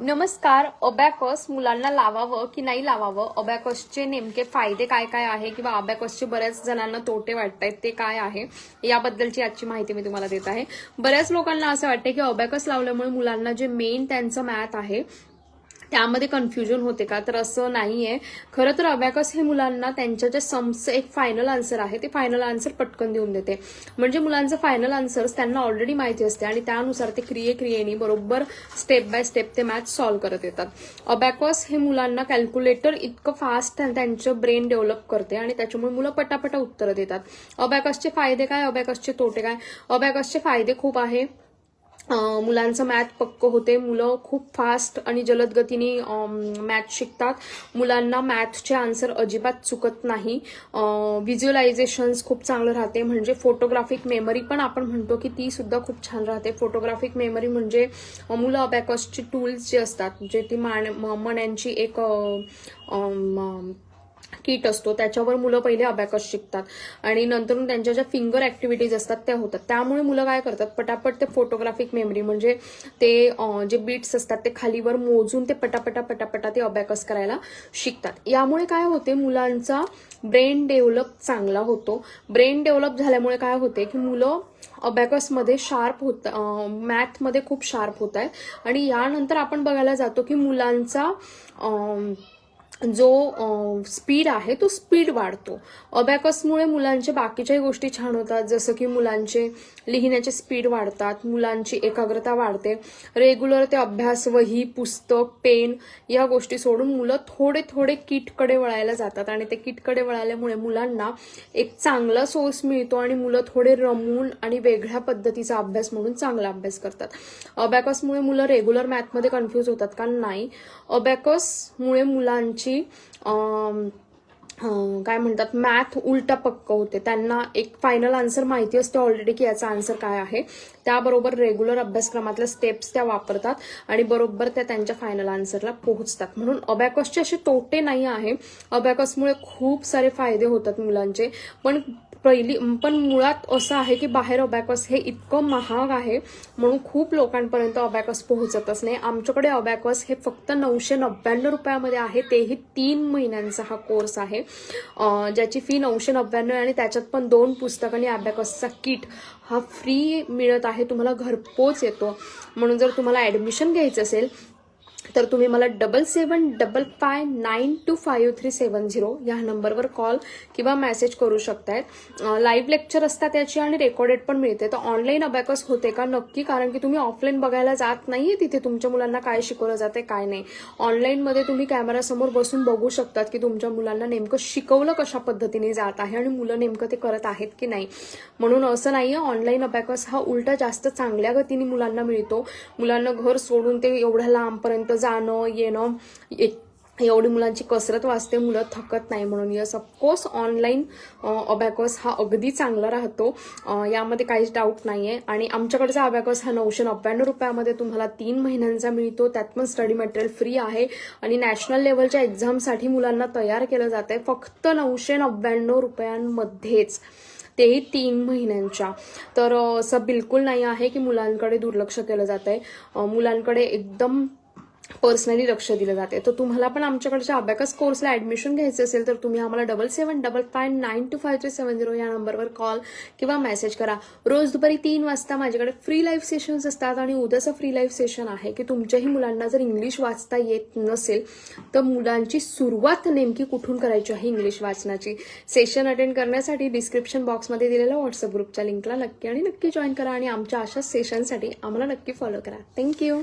नमस्कार अबॅकॉस मुलांना लावावं की नाही लावावं? अबॅकसचे नेमके फायदे काय काय आहे किंवा अबॅकॉसचे बऱ्याच जणांना तोटे वाटत आहेत ते काय आहे? याबद्दलची आजची माहिती मी तुम्हाला देत आहे. बऱ्याच लोकांना असं वाटतं की अबॅकॉस लावल्यामुळे मुलांना जे मेन त्यांचं मॅथ आहे त्यामध्ये कन्फ्युजन होते का? तर असं नाहीये. खरं तर अबॅकस हे मुलांना त्यांच्या जे सम्सचं एक फायनल आन्सर आहे ते फायनल आन्सर पटकन देऊन देते. म्हणजे मुलांचं फायनल आन्सर्स त्यांना ऑलरेडी माहिती असते आणि त्यानुसार ते क्रिये क्रियेनी बरोबर स्टेप बाय स्टेप ते मॅथ सॉल्व्ह करत येतात. अबॅकस हे मुलांना कॅल्क्युलेटर इतकं फास्ट त्यांचं ब्रेन डेव्हलप करते आणि त्याच्यामुळे मुलं पटापटा उत्तरं देतात. अबॅकसचे फायदे काय? अबॅकसचे तोटे काय? अबॅकसचे फायदे खूप आहे. मुलांचं मॅथ पक्क होते. मुलं खूप फास्ट आणि जलद गतीने मॅथ शिकतात. मुलांना मॅथचे आन्सर अजिबात चुकत नाही. व्हिज्युअलायझेशन्स खूप चांगलं राहते. म्हणजे फोटोग्राफिक मेमरी पण आपण म्हणतो की ती सुद्धा खूप छान राहते. फोटोग्राफिक मेमरी म्हणजे मुलं अबॅकॉसची टूल्स जे असतात जे ती मान म- मण्यांची एक अं, किट असतो त्याच्यावर मुलं पहिले अबॅकस शिकतात. आणि नंतर त्यांच्या ज्या फिंगर ऍक्टिव्हिटीज असतात त्या होतात. त्यामुळे मुलं काय करतात पटापट ते फोटोग्राफिक मेमरी म्हणजे ते जे बीट्स असतात ते खालीवर मोजून ते पटापटा पटापटा ते अबॅकस करायला शिकतात. यामुळे काय होते मुलांचा ब्रेन डेव्हलप चांगला होतो. ब्रेन डेव्हलप झाल्यामुळे काय होते की मुलं अबॅकसमध्ये शार्प होत मॅथमध्ये खूप शार्प होत आहेत. आणि यानंतर आपण बघायला जातो की मुलांचा जो स्पीड आहे तो स्पीड वाढतो. अबॅकसमुळे मुलांचे बाकीच्याही गोष्टी छान होतात. जसं की मुलांचे लिहिण्याचे स्पीड वाढतात मुलांची एकाग्रता वाढते. रेग्युलर ते अभ्यास वही पुस्तक पेन या गोष्टी सोडून मुलं थोडे थोडे किटकडे वळायला जातात. आणि ते किटकडे वळाल्यामुळे मुलांना एक चांगला सोर्स मिळतो आणि मुलं थोडे रमून आणि वेगळ्या पद्धतीचा अभ्यास म्हणून चांगला अभ्यास करतात. अबॅकसमुळे मुलं रेग्युलर मॅथमध्ये कन्फ्यूज होतात का? नाही. अबॅकसमुळे मुलांची अं, काय म्हणतात मॅथ उलटा पक्क होते. त्यांना एक फायनल आन्सर माहिती असते ऑलरेडी की याचा आन्सर काय आहे. त्याबरोबर रेग्युलर अभ्यासक्रमातल्या स्टेप्स त्या वापरतात आणि बरोबर त्या त्यांच्या फायनल आन्सरला पोहोचतात. म्हणून अबॅकसचे असे तोटे नाही आहे. अबॅकसमुळे खूप सारे फायदे होतात मुलांचे. पण पहिली पण मुळात असं आहे की बाहेर अबॅकस हे इतकं महाग आहे म्हणून खूप लोकांपर्यंत अबॅकस पोहोचतच नाही. आमच्याकडे अबॅकस हे फक्त नऊशे नव्याण्णव रुपयामध्ये आहे तेही तीन महिन्यांचा हा कोर्स आहे. ज्याची फी नऊशे नव्याण्णव आणि त्याच्यात पण दोन पुस्तक आणि अबॅकसचा किट हा फ्री मिळत आहे तुम्हाला घरपोच येतो. म्हणून जर तुम्हाला ॲडमिशन घ्यायचं असेल तर तुम्ही मला double seven double five nine two five three seven zero या नंबरवर कॉल किंवा मेसेज करू शकतायत. लाईव्ह लेक्चर असतात त्याची आणि रेकॉर्डेड पण मिळते. तर ऑनलाईन अबॅकस होते का? नक्की कारण की तुम्ही ऑफलाईन बघायला जात नाहीये तिथे. तुमच्या मुलांना काय शिकवलं जाते काय नाही. ऑनलाईनमध्ये तुम्ही कॅमेरासमोर बसून बघू शकतात की तुमच्या मुलांना नेमकं शिकवलं कशा पद्धतीने जात आहे आणि मुलं नेमकं ते करत आहेत की नाही. म्हणून असं नाहीये ऑनलाईन अबॅकस हा उलटा जास्त चांगल्या गतीने मुलांना मिळतो. मुलांना घर सोडून ते एवढ्या लांबपर्यंत जाणं येणं एवढी मुलांची कसरत वाचते मुलं थकत नाही म्हणून. यस ऑफकोर्स ऑनलाईन अबॅकस हा अगदी चांगला राहतो. यामध्ये काहीच डाऊट नाही आहे आणि आमच्याकडचा अबॅकस हा नऊशे नव्याण्णव रुपयामध्ये तुम्हाला तीन महिन्यांचा मिळतो. त्यात पण स्टडी मटेरियल फ्री आहे. आणि नॅशनल लेवलच्या एक्झामसाठी मुलांना तयार केलं जात आहे फक्त नऊशे नव्याण्णव रुपयांमध्येच. तेही तीन महिन्यांच्या. तर असं बिलकुल नाही आहे की मुलांकडे दुर्लक्ष केलं जात आहे मुलांकडे एकदम पर्सनली लक्ष दिलं जाते. तर तुम्हाला पण आमच्याकडच्या अबॅकस कोर्सला ऍडमिशन घ्यायचं असेल तर तुम्ही आम्हाला double seven double five nine two five three seven zero या नंबरवर कॉल किंवा मेसेज करा. रोज दुपारी तीन वाजता माझ्याकडे फ्री लाईव्ह सेशन्स असतात आणि उद्याचं फ्री लाईव्ह सेशन आहे की तुमच्याही मुलांना जर इंग्लिश वाचता येत नसेल तर मुलांची सुरुवात नेमकी कुठून करायची आहे इंग्लिश वाचनाची? सेशन अटेंड करण्यासाठी डिस्क्रिप्शन बॉक्समध्ये दिलेल्या व्हॉट्सअप ग्रुपच्या लिंकला नक्की आणि नक्की जॉईन करा आणि आमच्या अशा सेशनसाठी आम्हाला नक्की फॉलो करा. थँक्यू